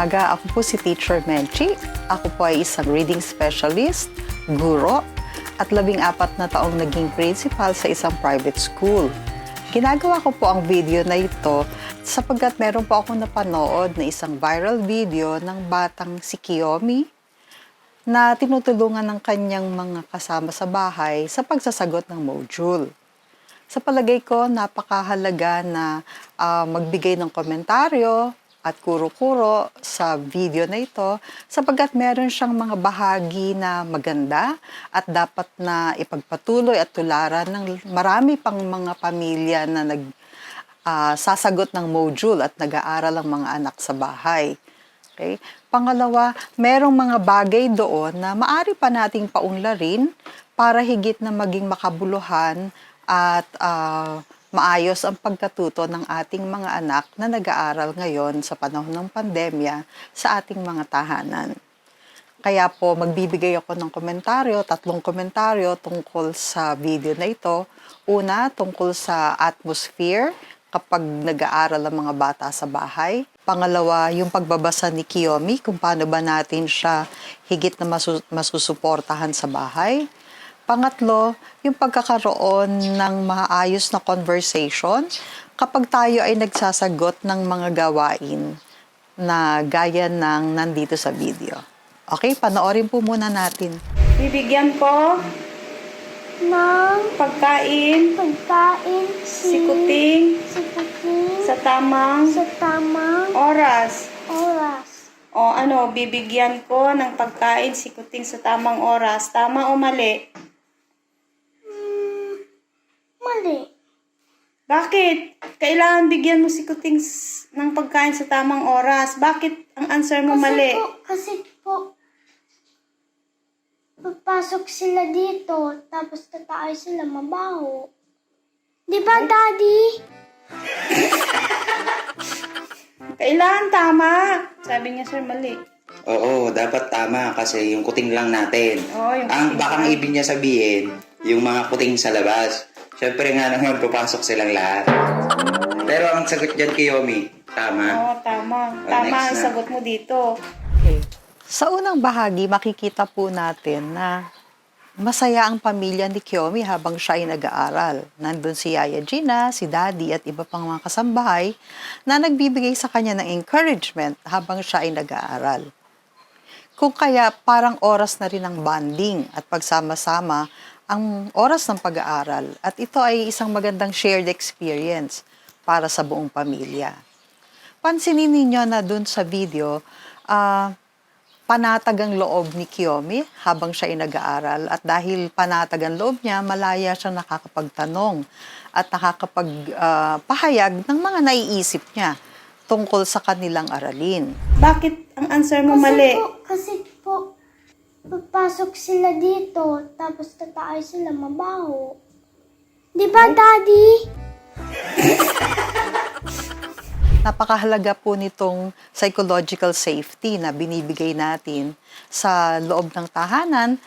umaga. Ako po si Teacher Menchi. Ako po ay isang reading specialist, guro, at labing apat na taong naging principal sa isang private school. Ginagawa ko po ang video na ito sapagkat meron po ako napanood na isang viral video ng batang si Kiyomi na tinutulungan ng kanyang mga kasama sa bahay sa pagsasagot ng module. Sa palagay ko, napakahalaga na ah, magbigay ng komentaryo at kuro-kuro sa video na ito sapagkat meron siyang mga bahagi na maganda at dapat na ipagpatuloy at tularan ng marami pang mga pamilya na nag ah, sasagot ng module at nag-aaral ang mga anak sa bahay. Okay? Pangalawa, merong mga bagay doon na maari pa nating paunlarin para higit na maging makabuluhan at ah, maayos ang pagkatuto ng ating mga anak na nag-aaral ngayon sa panahon ng pandemya sa ating mga tahanan. Kaya po, magbibigay ako ng komentaryo, tatlong komentaryo tungkol sa video na ito. Una, tungkol sa atmosphere kapag nag-aaral ang mga bata sa bahay. Pangalawa, yung pagbabasa ni Kiyomi, kung paano ba natin siya higit na masu- masusuportahan sa bahay. Pangatlo, yung pagkakaroon ng maayos na conversation kapag tayo ay nagsasagot ng mga gawain na gaya ng nandito sa video. Okay, panoorin po muna natin. Bibigyan ko ng pagkain pagkain si si Kuting si Kuting sa tamang sa tamang oras. oras. O ano, bibigyan ko ng pagkain si Kuting sa tamang oras. Tama o mali? Mali. Bakit? Kailangan bigyan mo si Kuting ng pagkain sa tamang oras. Bakit ang answer mo Kasi mali? po, kasi po, papasok sila dito, tapos tataay sila mabaho. Di ba, Daddy? Kailangan tama. Sabi niya, sir, mali. Oo, dapat tama kasi yung kuting lang natin. Oo, yung Ang kuting bakang lang. ibig niya sabihin, yung mga kuting sa labas. Siyempre nga naman, papasok silang lahat. Pero ang sagot dyan, Kiyomi, tama. Oo, tama. Oh, Tama next ang na. sagot mo dito. Okay. Sa unang bahagi, makikita po natin na masaya ang pamilya ni Kiyomi habang siya ay nag-aaral. Nandun si Yaya Gina, si Daddy at iba pang mga kasambahay na nagbibigay sa kanya ng encouragement habang siya ay nag-aaral. Kung kaya parang oras na rin ng bonding at pagsama-sama ang oras ng pag-aaral at ito ay isang magandang shared experience para sa buong pamilya. Pansinin ninyo na dun sa video, ah, panatag ang loob ni Kiyomi habang siya ay nag-aaral at dahil panatag ang loob niya, malaya siya nakakapagtanong at nakakapagpahayag ng mga naiisip niya tungkol sa kanilang aralin. Bakit ang answer mo Kasi mali? po, kasi po, papasok sila dito, tapos tataay sila mabaho. Di ba, Daddy? Napakahalaga po nitong psychological safety na binibigay natin sa loob ng tahanan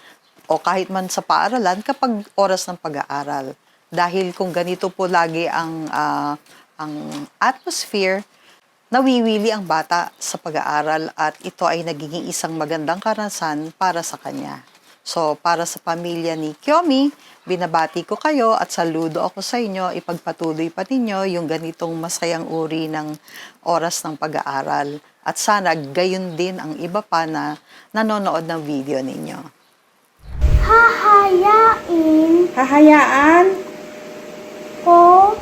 o kahit man sa paaralan kapag oras ng pag-aaral. Dahil kung ganito po lagi ang, ah, ang atmosphere, nawiwili ang bata sa pag-aaral at ito ay nagiging isang magandang karanasan para sa kanya. So, para sa pamilya ni Kiyomi, binabati ko kayo at saludo ako sa inyo. Ipagpatuloy pa ninyo yung ganitong masayang uri ng oras ng pag-aaral. At sana gayon din ang iba pa na nanonood ng video ninyo. Hahayain Hahayaan, ko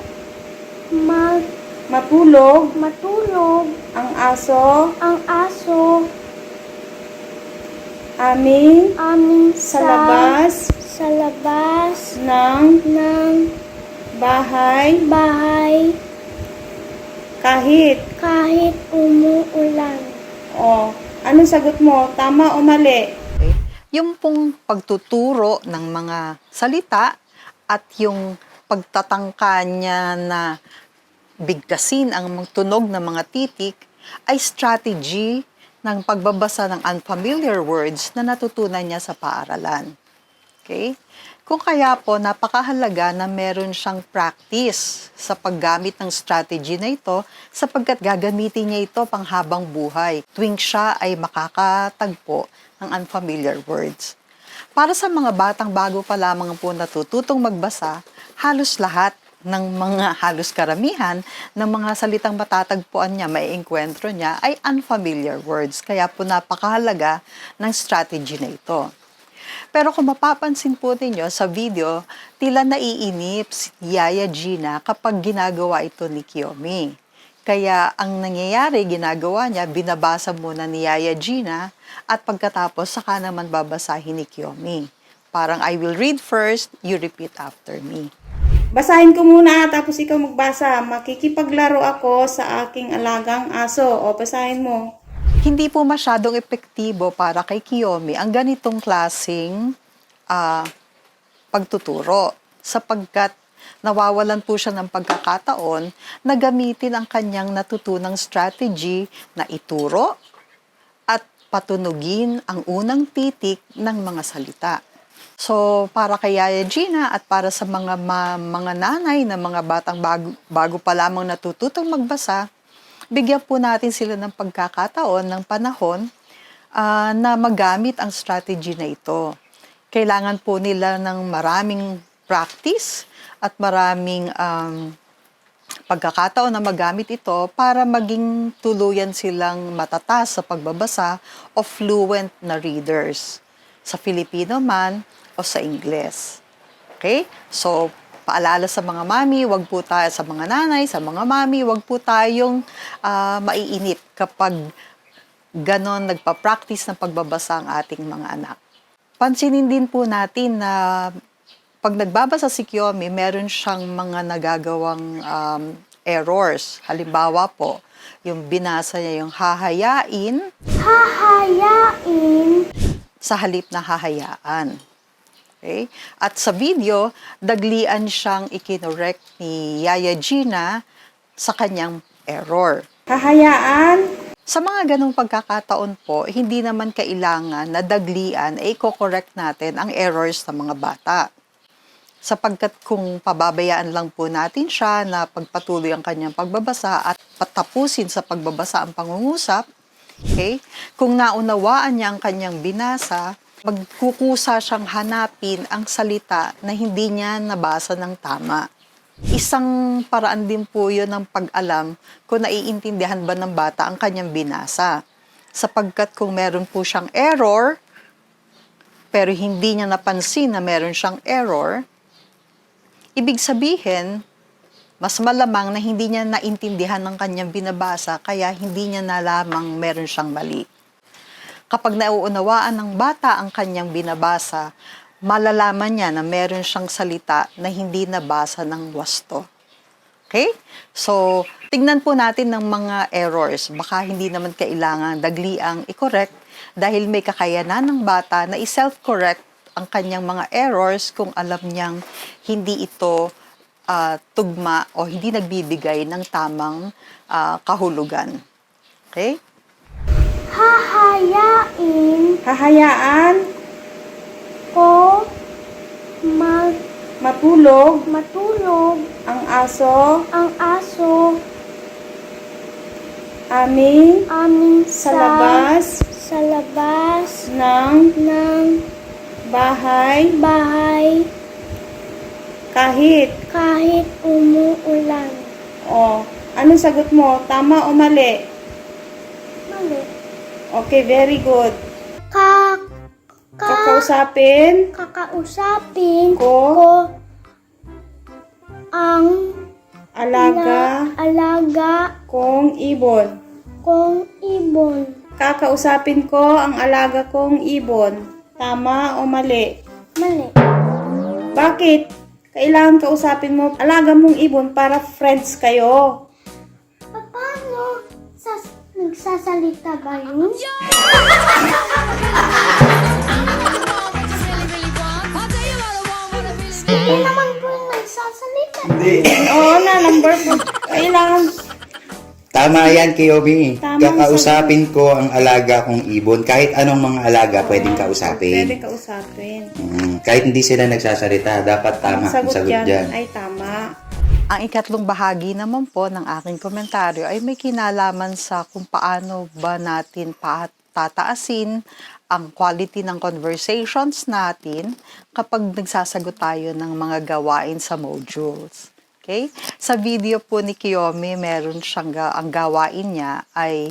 mag matulog, matulog. Ang aso, ang aso. Aming aming sa labas. Sa labas. Ng ng bahay. bahay. Kahit. kahit umuulan. O, anong sagot mo? Tama o mali? Yung pong pagtuturo ng mga salita at yung pagtatangka niya na bigkasin ang tunog ng mga titik ay strategy ng pagbabasa ng unfamiliar words na natutunan niya sa paaralan. Okay? Kung kaya po, napakahalaga na meron siyang practice sa paggamit ng strategy na ito sapagkat gagamitin niya ito panghabang buhay tuwing siya ay makakatagpo ng unfamiliar words. Para sa mga batang bago pa lamang po natututong magbasa, halos lahat ng mga halos karamihan ng mga salitang matatagpuan niya, may enkwentro niya ay unfamiliar words. Kaya po napakahalaga ng strategy na ito. Pero kung mapapansin po ninyo sa video, tila naiinip si Yaya Gina kapag ginagawa ito ni Kiyomi. Kaya ang nangyayari, ginagawa niya, binabasa muna ni Yaya Gina at pagkatapos saka naman babasahin ni Kiyomi. Parang I will read first, you repeat after me. Basahin ko muna tapos ikaw magbasa. Makikipaglaro ako sa aking alagang aso. O, basahin mo. Hindi po masyadong epektibo para kay Kiyomi ang ganitong klasing ah, pagtuturo sapagkat nawawalan po siya ng pagkakataon na gamitin ang kanyang natutunang strategy na ituro at patunugin ang unang titik ng mga salita. So, para kay Yaya Gina at para sa mga ma- mga nanay na mga batang bago, bago pa lamang natututong magbasa, bigyan po natin sila ng pagkakataon ng panahon ah, na magamit ang strategy na ito. Kailangan po nila ng maraming practice at maraming um, pagkakataon na magamit ito para maging tuluyan silang matatas sa pagbabasa o fluent na readers sa Filipino man o sa Ingles. Okay? So, paalala sa mga mami, wag po tayo sa mga nanay, sa mga mami, wag po tayong ah, maiinip kapag ganon nagpa-practice ng pagbabasa ang ating mga anak. Pansinin din po natin na pag nagbabasa si Kiyomi, meron siyang mga nagagawang um, errors. Halimbawa po, yung binasa niya yung hahayain Hahayain. sa halip na hahayaan. Okay? At sa video, daglian siyang ikinorek ni Yaya Gina sa kanyang error. Hahayaan. Sa mga ganong pagkakataon po, hindi naman kailangan na daglian ay correct natin ang errors ng mga bata. Sapagkat kung pababayaan lang po natin siya na pagpatuloy ang kanyang pagbabasa at patapusin sa pagbabasa ang pangungusap, okay? Kung naunawaan niya ang kanyang binasa, magkukusa siyang hanapin ang salita na hindi niya nabasa ng tama. Isang paraan din po yun ng pag-alam kung naiintindihan ba ng bata ang kanyang binasa. Sapagkat kung meron po siyang error, pero hindi niya napansin na meron siyang error, ibig sabihin, mas malamang na hindi niya naintindihan ng kanyang binabasa, kaya hindi niya nalamang meron siyang mali. Kapag nauunawaan ng bata ang kanyang binabasa, malalaman niya na meron siyang salita na hindi nabasa ng wasto. Okay? So, tignan po natin ng mga errors. Baka hindi naman kailangan dagliang i-correct dahil may kakayanan ng bata na i-self-correct ang kanyang mga errors kung alam niyang hindi ito ah, tugma o hindi nagbibigay ng tamang ah, kahulugan. Okay? Hahayain Hahayaan. ko mag Matulog. matulog Ang aso. ang aso Aming. amin Sa labas. sa labas Ng ng bahay. bahay Kahit. kahit umuulan. O. Anong sagot mo? Tama o mali? Mali. Okay, very good. Ka ka Kakausapin. kakausapin Ko. ko ang Alaga. alaga Kong ibon. kong ibon. Kakausapin ko ang alaga kong ibon. Tama o mali? Mali. Bakit? Kailangan kausapin mo alaga mong ibon para friends kayo. Paano? Sas nagsasalita ba yun? Hindi naman po yung nagsasalita. Oo na, number four. Kailangan Tama yan, Kiyomi. Tamang Kakausapin ko ang alaga kong ibon. Kahit anong mga alaga pwedeng Pwede kausapin. kausapin. Mm, kahit hindi sila nagsasalita, dapat tama ang sagot, sagot yan dyan. ay tama. Ang ikatlong bahagi naman po ng aking komentaryo ay may kinalaman sa kung paano ba natin pa tataasin ang quality ng conversations natin kapag nagsasagot tayo ng mga gawain sa modules. Okay? Sa video po ni Kiyomi, meron siyang ga- ang gawain niya ay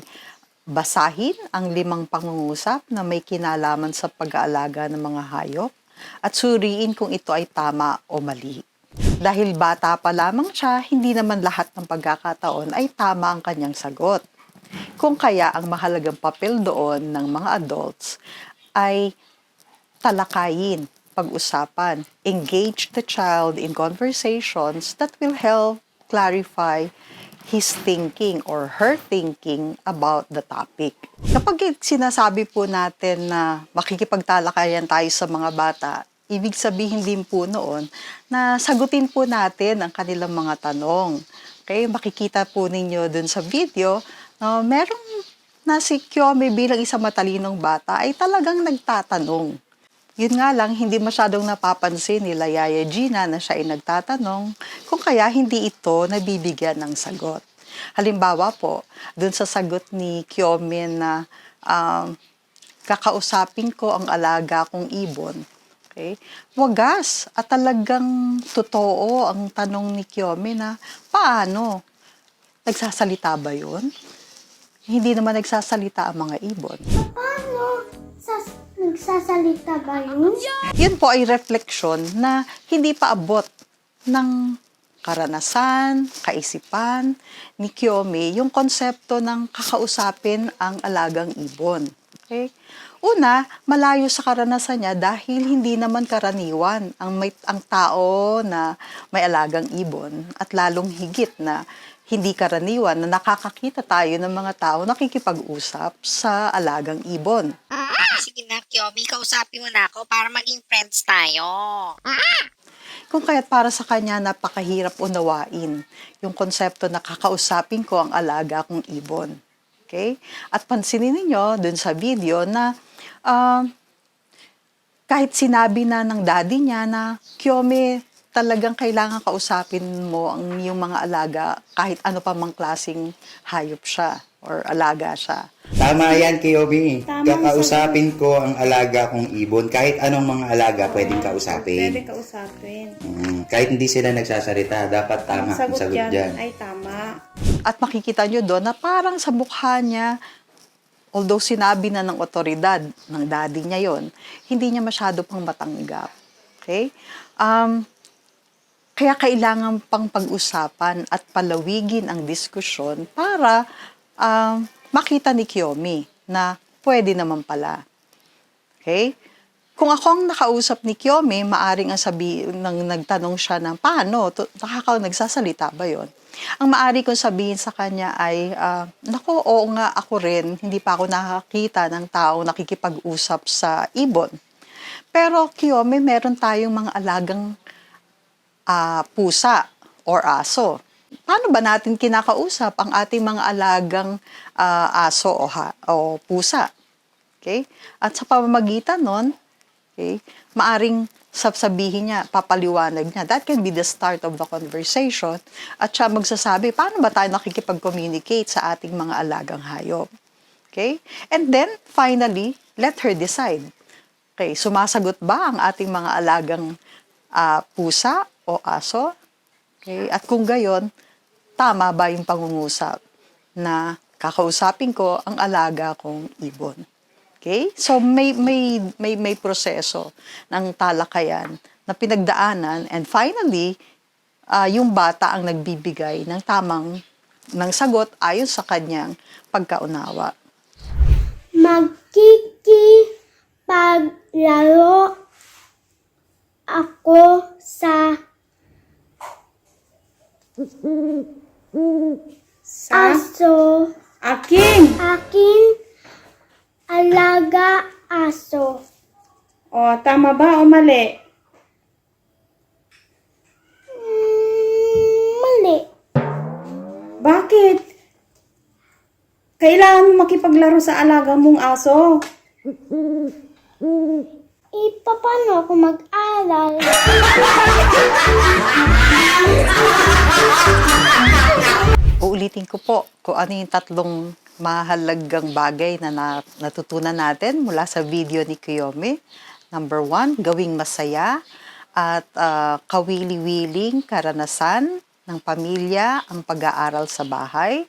basahin ang limang pangungusap na may kinalaman sa pag-aalaga ng mga hayop at suriin kung ito ay tama o mali. Dahil bata pa lamang siya, hindi naman lahat ng pagkakataon ay tama ang kanyang sagot. Kung kaya ang mahalagang papel doon ng mga adults ay talakayin, pag-usapan, engage the child in conversations that will help clarify his thinking or her thinking about the topic. Kapag sinasabi po natin na makikipagtalakayan tayo sa mga bata, ibig sabihin din po noon na sagutin po natin ang kanilang mga tanong. Okay, makikita po ninyo dun sa video, na merong na si Kyomi bilang isang matalinong bata ay talagang nagtatanong. Yun nga lang, hindi masyadong napapansin nila Yaya Gina na siya ay nagtatanong kung kaya hindi ito nabibigyan ng sagot. Halimbawa po, dun sa sagot ni Kyomi na um, kakausapin ko ang alaga kong ibon. Okay? Wagas at talagang totoo ang tanong ni Kyomi na paano? Nagsasalita ba yun? Hindi naman nagsasalita ang mga ibon. Paano? Sas nagsasalita ba yun? Yun po ay refleksyon na hindi pa abot ng karanasan, kaisipan ni Kiyomi yung konsepto ng kakausapin ang alagang ibon. Okay? Una, malayo sa karanasan niya dahil hindi naman karaniwan ang may ang tao na may alagang ibon at lalong higit na hindi karaniwan na nakakakita tayo ng mga tao nakikipag-usap sa alagang ibon. Sige na, Kyomi, kausapin mo na ako para maging friends tayo. Kung kaya't para sa kanya napakahirap unawain yung konsepto na kakausapin ko ang alaga kong ibon. Okay? At pansinin ninyo dun sa video na ah, kahit sinabi na ng daddy niya na, Kiyome, talagang kailangan kausapin mo ang iyong mga alaga kahit ano pa mang klasing hayop siya or alaga siya. Tama yan, Kiyomi. Kakausapin ko ang alaga kong ibon. Kahit anong mga alaga pwedeng Pwede kausapin. kausapin. Mm, kahit hindi sila nagsasalita, dapat tama Ang ang sagot, sagot yan dyan. ay tama. At makikita nyo doon na parang sa mukha niya, although sinabi na ng otoridad, ng daddy niya yon, hindi niya masyado pang matanggap. Okay? Um, kaya kailangan pang pag-usapan at palawigin ang diskusyon para um, makita ni Kiyomi na pwede naman pala. Okay? Kung ako ang nakausap ni Kiyomi, maaring ang sabi, nang nagtanong siya ng paano, to, nakaka, nagsasalita ba yon? Ang maari kong sabihin sa kanya ay, ah, nako, oo nga ako rin, hindi pa ako nakakita ng tao nakikipag-usap sa ibon. Pero Kiyomi, meron tayong mga alagang ah, pusa or aso. Paano ba natin kinakausap ang ating mga alagang ah, aso o, ha, o pusa? Okay? At sa pamamagitan nun, okay, maaring sasabihin niya, papaliwanag niya. That can be the start of the conversation. At siya magsasabi, paano ba tayo nakikipag-communicate sa ating mga alagang hayop? Okay? And then, finally, let her decide. Okay, sumasagot ba ang ating mga alagang ah, pusa o aso? Okay, at kung gayon, tama ba yung pangungusap na kakausapin ko ang alaga kong ibon? Okay? So may may may may proseso ng talakayan na pinagdaanan and finally ah, yung bata ang nagbibigay ng tamang ng sagot ayon sa kanyang pagkaunawa. Magkikipaglaro ako sa Sa aso. akin. Akin alaga aso. O, tama ba o mali? Mm, mali. Bakit? Kailangan mo makipaglaro sa alaga mong aso. Paano ako mag-aral? Uulitin ko po kung ano yung tatlong mahalagang bagay na, na- natutunan natin mula sa video ni Kiyomi. Number one, gawing masaya at ah, kawili-wiling karanasan ng pamilya ang pag-aaral sa bahay.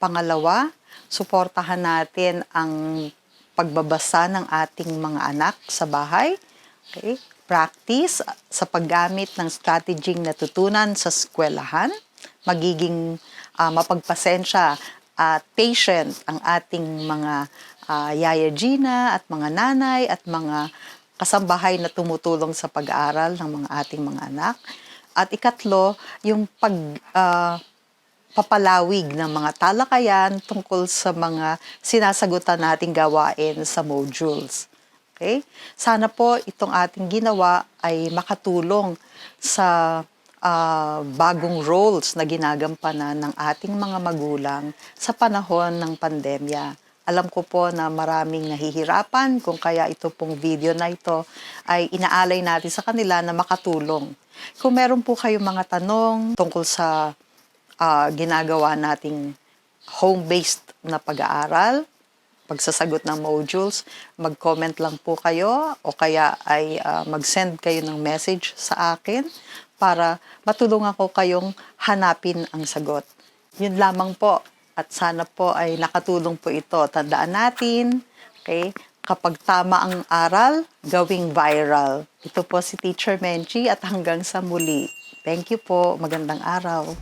Pangalawa, suportahan natin ang pagbabasa ng ating mga anak sa bahay. Okay? Practice sa paggamit ng strategy natutunan sa eskwelahan. Magiging ah, mapagpasensya at patient ang ating mga ah, Yaya Gina at mga nanay at mga kasambahay na tumutulong sa pag-aaral ng mga ating mga anak. At ikatlo, yung pag ah, papalawig ng mga talakayan tungkol sa mga sinasagutan nating gawain sa modules. Okay? Sana po itong ating ginawa ay makatulong sa ah, bagong roles na ginagampanan ng ating mga magulang sa panahon ng pandemya. Alam ko po na maraming nahihirapan kung kaya ito pong video na ito ay inaalay natin sa kanila na makatulong. Kung meron po kayong mga tanong tungkol sa ah, ginagawa nating home-based na pag-aaral, pagsasagot ng modules, mag-comment lang po kayo o kaya ay ah, mag-send kayo ng message sa akin para matulungan ko kayong hanapin ang sagot. Yun lamang po at sana po ay nakatulong po ito. Tandaan natin, okay, kapag tama ang aral, gawing viral. Ito po si Teacher Menchi at hanggang sa muli. Thank you po. Magandang araw.